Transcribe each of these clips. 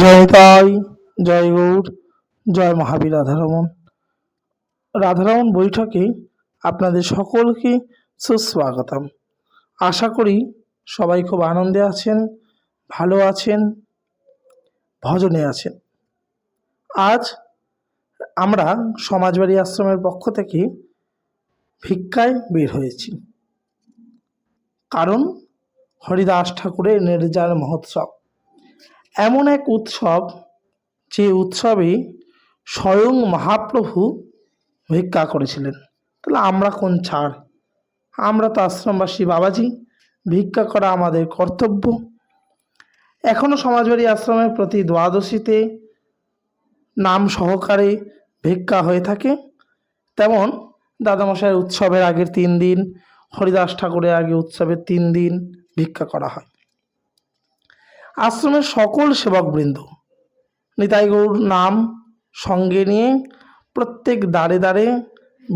জয় তাই জয় গৌর জয় মহাবীর রাধারমন রাধারমণ বৈঠকে আপনাদের সকলকে সুস্বাগতম। আশা করি সবাই খুব আনন্দে আছেন, ভালো আছেন, ভজনে আছেন। আজ আমরা সমাজবাড়ি আশ্রমের পক্ষ থেকে ভিক্ষায় বের হয়েছি। কারণ হরিদাস ঠাকুরের নির্জার মহোৎসব। এমন এক উৎসব যে উৎসবে স্বয়ং মহাপ্রভু ভিক্ষা করেছিলেন। তাহলে আমরা কোন ছাড়? আমরা তো আশ্রমবাসী বাবাজি, ভিক্ষা করা আমাদের কর্তব্য। এখনও সমাজবাড়ি আশ্রমের প্রতি দ্বাদশীতে নাম সহকারে ভিক্ষা হয়ে থাকে। তেমন দাদামশাইয়ের উৎসবের আগের তিন দিন, হরিদাস ঠাকুরের আগে উৎসবের তিন দিন ভিক্ষা করা হয়। আশ্রমের সকল সেবকবৃন্দ। নিতাই গৌর নাম সঙ্গে নিয়ে প্রত্যেক দাঁড়ে দাঁড়ে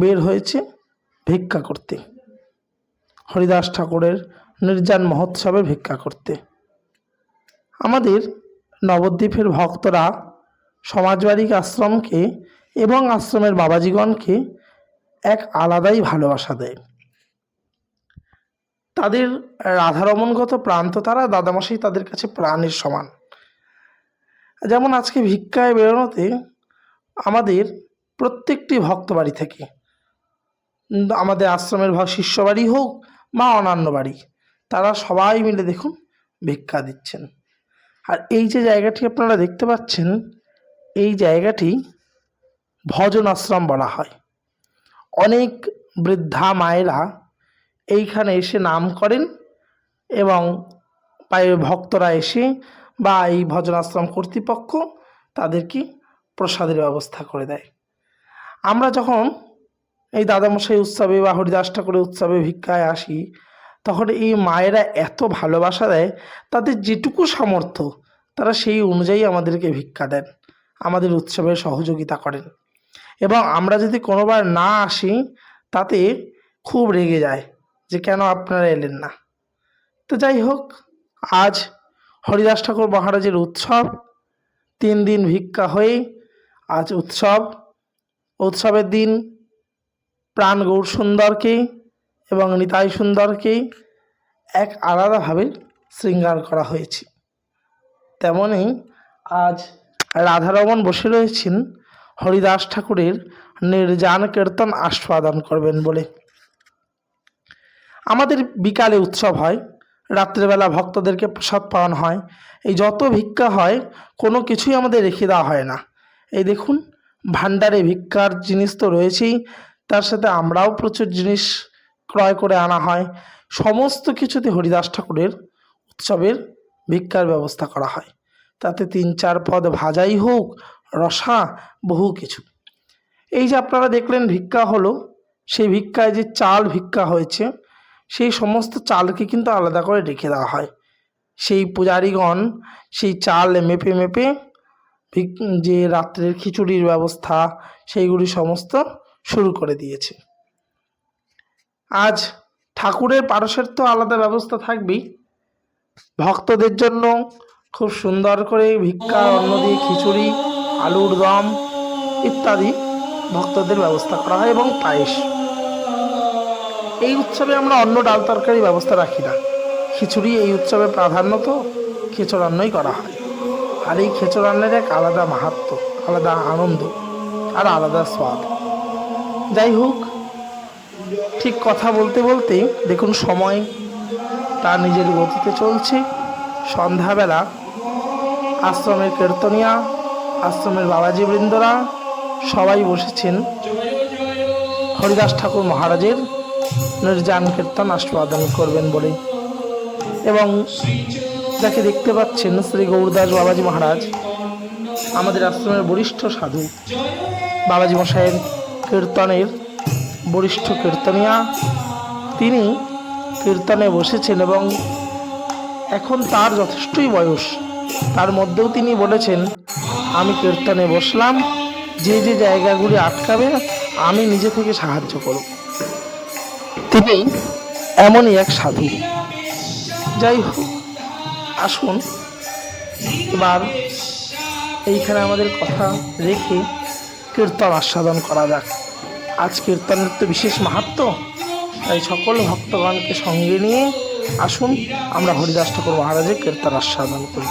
বের হয়েছে ভিক্ষা করতে। হরিদাস ঠাকুরের নির্জান মহোৎসবে ভিক্ষা করতে। আমাদের নবদ্বীপের ভক্তরা সমাজবাড়ি আশ্রমকে এবং আশ্রমের বাবাজিগণকে এক আলাদাই ভালোবাসা দেয়। তাদের রাধারমণগত প্রান্ত তারা, দাদামশাই তাদের কাছে প্রাণের সমান। যেমন আজকে ভিক্ষায় বেরোনোতে আমাদের প্রত্যেকটি ভক্ত বাড়ি থেকে, আমাদের আশ্রমের ভ- শিষ্য বাড়ি হোক বা অন্যান্য বাড়ি, তারা সবাই মিলে দেখুন ভিক্ষা দিচ্ছেন। আর এই যে জায়গাটি আপনারা দেখতে পাচ্ছেন, এই জায়গাটি ভজন আশ্রম বলা হয়। অনেক বৃদ্ধা মায়েরা এইখানে এসে নাম করেন এবং ভক্তরা এসে বা এই ভজনাশ্রম কর্তৃপক্ষ তাদেরকে প্রসাদের ব্যবস্থা করে দেয়। আমরা যখন এই দাদামশাই উৎসবে বা হরিদাস ঠাকুরের উৎসবে ভিক্ষায় আসি, তখন এই মায়েরা এত ভালোবাসা দেয়, তাদের যেটুকু সামর্থ্য, তারা সেই অনুযায়ী আমাদেরকে ভিক্ষা দেন, আমাদের উৎসবে সহযোগিতা করেন। এবং আমরা যদি কোনোবার না আসি, তাতে খুব রেগে যায়। যে কেন আপনারা এলেন না? তো যাই হোক, আজ হরিদাস ঠাকুর মহারাজের উৎসব, তিন দিন ভিক্ষা হয়ে আজ উৎসব। উৎসবের দিন প্রাণ গৌর সুন্দরকে এবং নিতাই সুন্দরকে এক আলাদাভাবে শৃঙ্গার করা হয়েছে। তেমনই আজ রাধারমণ বসে রয়েছেন, হরিদাস ঠাকুরের নির্জান কীর্তন আস্বাদন করবেন বলে। আমাদের বিকালে উৎসব হয়, রাত্রেবেলা ভক্তদেরকে প্রসাদ পাওয়ানো হয়। এই যত ভিক্ষা হয়, কোনো কিছুই আমাদের রেখে দেওয়া হয় না। এই দেখুন, ভাণ্ডারে ভিক্ষার জিনিস তো রয়েছেই, তার সাথে আমরাও প্রচুর জিনিস ক্রয় করে আনা হয়। সমস্ত কিছুতে হরিদাস ঠাকুরের উৎসবের ভিক্ষার ব্যবস্থা করা হয়। তাতে তিন চার পদ ভাজাই হোক, রসা, বহু কিছু। এই যে আপনারা দেখলেন ভিক্ষা হলো, সেই ভিক্ষায় যে চাল ভিক্ষা হয়েছে সেই সমস্ত চালকে কিন্তু আলাদা করে রেখে দেওয়া হয়। সেই পূজারীগণ সেই চাল মেপে মেপে যে রাত্রের খিচুড়ির ব্যবস্থা, সেইগুলি সমস্ত শুরু করে দিয়েছে। আজ ঠাকুরের পারসের তো আলাদা ব্যবস্থা থাকবেই। ভক্তদের জন্য খুব সুন্দর করে ভিক্ষা, অন্ন দিয়ে খিচুড়ি, আলুর দম ইত্যাদি ভক্তদের ব্যবস্থা করা হয় এবং পায়েস। এই উৎসবে আমরা অন্য ডাল তরকারি ব্যবস্থা রাখি না। খিচুড়ি এই উৎসবে প্রাধান্য তো খেচড়ান্নই করা হয়। আর এই খেচড়ান্নের এক আলাদা মাহাত্ম, আলাদা আনন্দ আর আলাদা স্বাদ। যাই হোক, ঠিক কথা বলতে বলতে দেখুন সময় তার নিজের গতিতে চলছে। সন্ধ্যাবেলা আশ্রমের কীর্তনিয়া, আশ্রমের বাবাজি বৃন্দরা সবাই বসেছেন হরিদাস ঠাকুর মহারাজের নির্জান কীর্তন আস্বাদন করবেন বলে এবং যাকে দেখতে পাচ্ছেন শ্রী গৌরদাস বাবাজি মহারাজ, আমাদের আশ্রমের বরিষ্ঠ সাধু বাবাজি মশাইয়ের কীর্তনের বরিষ্ঠ কীর্তনিয়া। তিনি কীর্তনে বসেছেন এবং এখন তার যথেষ্টই বয়স। তার মধ্যেও তিনি বলেছেন, আমি কীর্তনে বসলাম, যে যে জায়গাগুলি আটকাবে, আমি নিজে থেকে সাহায্য করব। তিনি এমনই এক সাধু। যাই হোক, আসুন, এবার এইখানে আমাদের কথা রেখে কীর্তন আস্বাদন করা যাক। আজ কীর্তনের তো বিশেষ মাহাত্ম, তাই সকল ভক্তগণকে সঙ্গে নিয়ে আসুন, আমরা হরিদাস ঠাকুর মহারাজের কীর্তন আস্বাদন করি।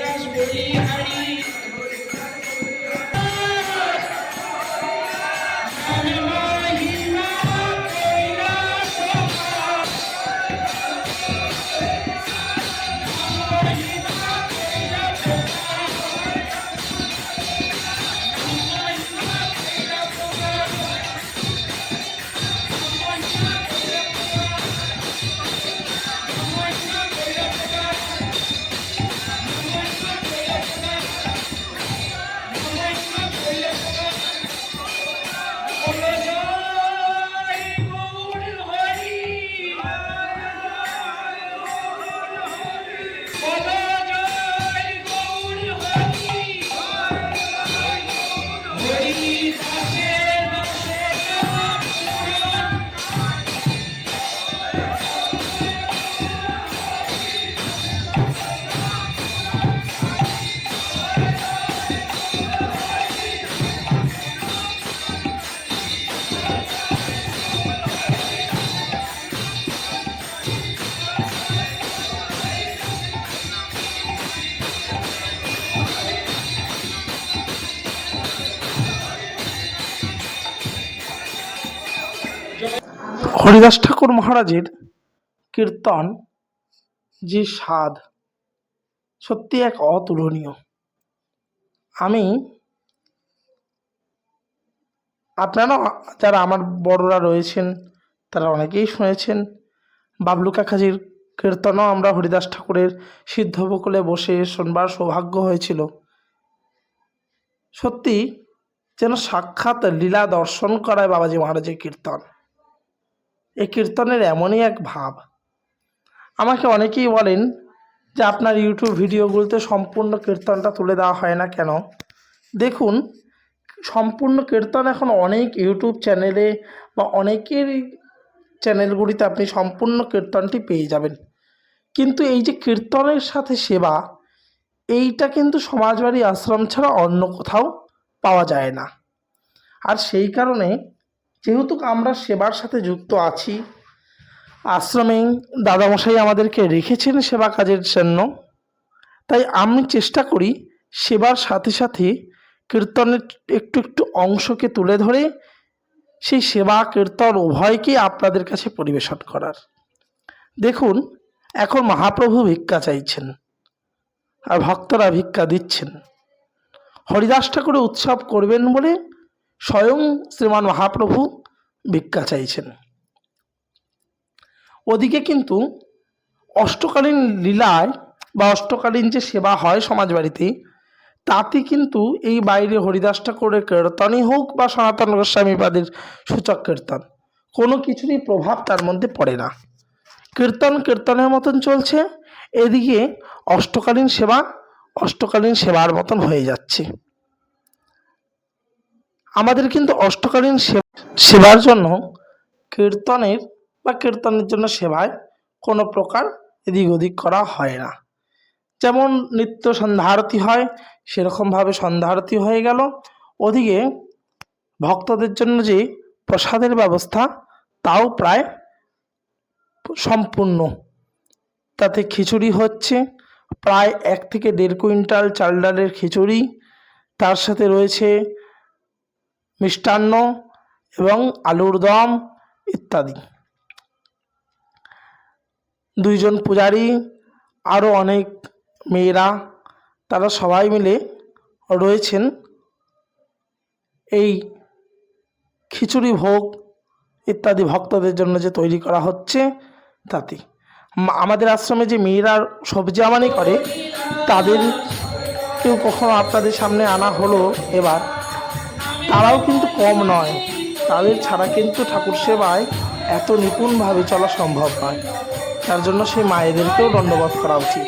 বিলাস বলি হারি যে স্বাদ, সত্যি এক অতুলনীয়। আমি, আপনারা যারা আমার বড়রা রয়েছেন, তারা অনেকেই শুনেছেন, বাবলু কাকাজির কীর্তনও আমরা হরিদাস ঠাকুরের সিদ্ধ বকুলে বসে শোনবার সৌভাগ্য হয়েছিল। সত্যি যেন সাক্ষাৎ লীলা দর্শন করায় বাবাজি মহারাজের কীর্তন। এই কীর্তনের এমনই এক ভাব। আমাকে অনেকেই বলেন যে আপনার ইউটিউব ভিডিওগুলোতে সম্পূর্ণ কীর্তনটা তুলে দেওয়া হয় না কেন? দেখুন, সম্পূর্ণ কীর্তন এখন অনেক ইউটিউব চ্যানেলে বা অনেকের চ্যানেলগুলিতে আপনি সম্পূর্ণ কীর্তনটি পেয়ে যাবেন। কিন্তু এই যে কীর্তনের সাথে সেবা, এইটা কিন্তু সমাজবাড়ি আশ্রম ছাড়া অন্য কোথাও পাওয়া যায় না। আর সেই কারণে যেহেতু আমরা সেবার সাথে যুক্ত আছি, আশ্রমে দাদামশাই আমাদেরকে রেখেছেন সেবা কাজের জন্য, তাই আমি চেষ্টা করি সেবার সাথে সাথে কীর্তনের একটু একটু অংশকে তুলে ধরে সেই সেবা কীর্তন উভয়কেই আপনাদের কাছে পরিবেশন করার। দেখুন, এখন মহাপ্রভু ভিক্ষা চাইছেন আর ভক্তরা ভিক্ষা দিচ্ছেন। হরিদাস ঠাকুরের উৎসব করবেন বলে স্বয়ং শ্রীমান মহাপ্রভু ভিক্ষা চাইছেন। ওদিকে কিন্তু অষ্টকালীন লীলায় বা অষ্টকালীন যে সেবা হয় সমাজবাড়িতে, তাতে কিন্তু এই বাইরে হরিদাস ঠাকুরের কীর্তনই হোক বা সনাতন গোস্বামীবাদের সূচক কীর্তন, কোনো কিছুরই প্রভাব তার মধ্যে পড়ে না। কীর্তন কীর্তনের মতন চলছে, এদিকে অষ্টকালীন সেবা অষ্টকালীন সেবার মতন হয়ে যাচ্ছে। আমাদের কিন্তু অষ্টকালীন সে- সেবার জন্য কীর্তনের বা কীর্তনের জন্য সেবায় কোনো প্রকার এদিক ওদিক করা হয় না। যেমন নিত্য সন্ধ্যারতি হয়, সেরকমভাবে সন্ধ্যারতি হয়ে গেল। ওদিকে ভক্তদের জন্য যে প্রসাদের ব্যবস্থা, তাও প্রায় সম্পূর্ণ। তাতে খিচুড়ি হচ্ছে, প্রায় এক থেকে দেড় কুইন্টাল চাল ডালের খিচুড়ি। তার সাথে রয়েছে মিষ্টান্ন এবং আলুর দম ইত্যাদি। দুইজন পূজারী আরও অনেক মেয়েরা, তারা সবাই মিলে রয়েছেন এই খিচুড়ি ভোগ ইত্যাদি ভক্তদের জন্য যে তৈরি করা হচ্ছে তাতে। আমাদের আশ্রমে যে মেয়েরা সবজি আমানি করে, তাদের কেউ কখনো আপনাদের সামনে আনা হলো এবার। তারাও কিন্তু কম নয়। তাদের ছাড়া কিন্তু ঠাকুর সেবায় এত নিপুণভাবে চলা সম্ভব নয়। তার জন্য সেই মায়েদেরকেও দণ্ডবোধ করা উচিত।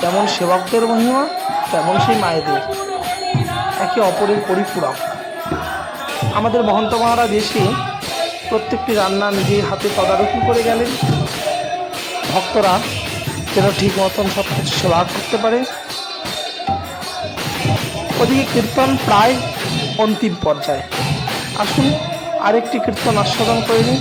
যেমন সেবকদের মহিমা, তেমন সেই মায়েদের। একে অপরের পরিপূরক। আমাদের মহন্ত মহারাজ এসে প্রত্যেকটি রান্না নিজের হাতে তদারকি করে গেলেন। ভক্তরা যেন ঠিক মতন সব কিছু সেবা করতে পারে। ওদিকে কীর্তন প্রায় অন্তিম পর্যায়ে। আসুন আরেকটি কীর্তন আস্বাদন করে নিই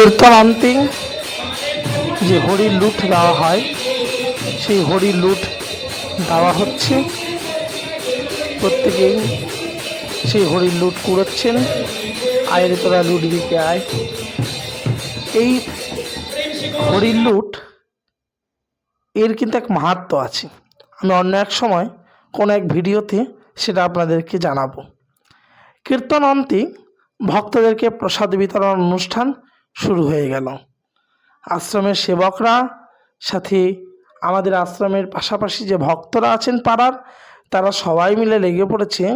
কীর্তন অন্তিম যে হরির লুট দেওয়া হয়, সেই হরির লুট দেওয়া হচ্ছে। প্রত্যেকেই সেই হরির লুট কুড়োচ্ছেন আয়ের তোরা লুট দিতে আয়। এই হরির লুট, এর কিন্তু এক মাহাত্ম আছে। আমি অন্য এক সময় কোনো এক ভিডিওতে সেটা আপনাদেরকে জানাব। কীর্তন অন্তে ভক্তদেরকে প্রসাদ বিতরণ অনুষ্ঠান শুরু হয়ে গেল। আশ্রমের সেবকরা, সাথে, আমাদের আশ্রমের পাশাপাশি যে ভক্তরা আছেন পাড়ার, তারা সবাই মিলে লেগে পড়েছে।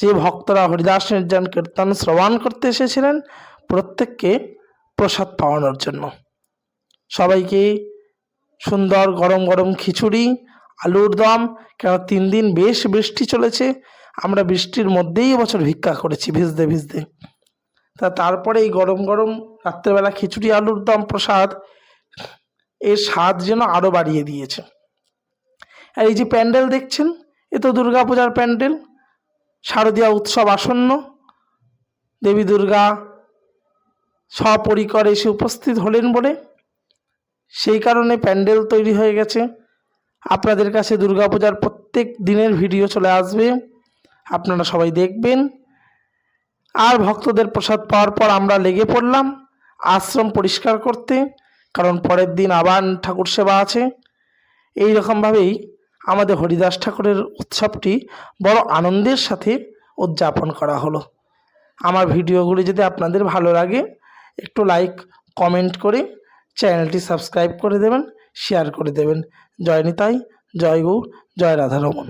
যে ভক্তরা হরিদাস নির্জন কীর্তন শ্রবণ করতে এসেছিলেন, প্রত্যেককে প্রসাদ পাওয়ানোর জন্য। সবাইকে সুন্দর গরম গরম খিচুড়ি, আলুর দম, কেন তিন দিন বেশ বৃষ্টি চলেছে, আমরা বৃষ্টির মধ্যেই এবছর ভিক্ষা করেছি ভিজতে ভিজতে। তা তারপরে এই গরম গরম রাত্রেবেলা খিচুড়ি, আলুর দম, প্রসাদ, এর স্বাদ যেন আরও বাড়িয়ে দিয়েছে। আর এই যে প্যান্ডেল দেখছেন, এ তো দুর্গাপূজার প্যান্ডেল, শারদীয়া উৎসব আসন্ন, দেবী দুর্গা সপরিকর এসে উপস্থিত হলেন বলে সেই কারণে প্যান্ডেল তৈরি হয়ে গেছে। আপনাদের কাছে দুর্গাপূজার প্রত্যেক দিনের ভিডিও চলে আসবে। আপনারা সবাই দেখবেন। আর ভক্তদের প্রসাদ পাওয়ার পর আমরা লেগে পড়লাম। আশ্রম পরিষ্কার করতে, কারণ পরের দিন আবার ঠাকুর সেবা আছে। এই রকমভাবেই আমাদের হরিদাস ঠাকুরের উৎসবটি বড় আনন্দের সাথে উদযাপন করা হলো। আমার ভিডিওগুলি যদি আপনাদের ভালো লাগে, একটু লাইক কমেন্ট করে চ্যানেলটি সাবস্ক্রাইব করে দেবেন শেয়ার করে দেবেন। জয় নিতাই, জয় গৌর, জয় রাধারমন।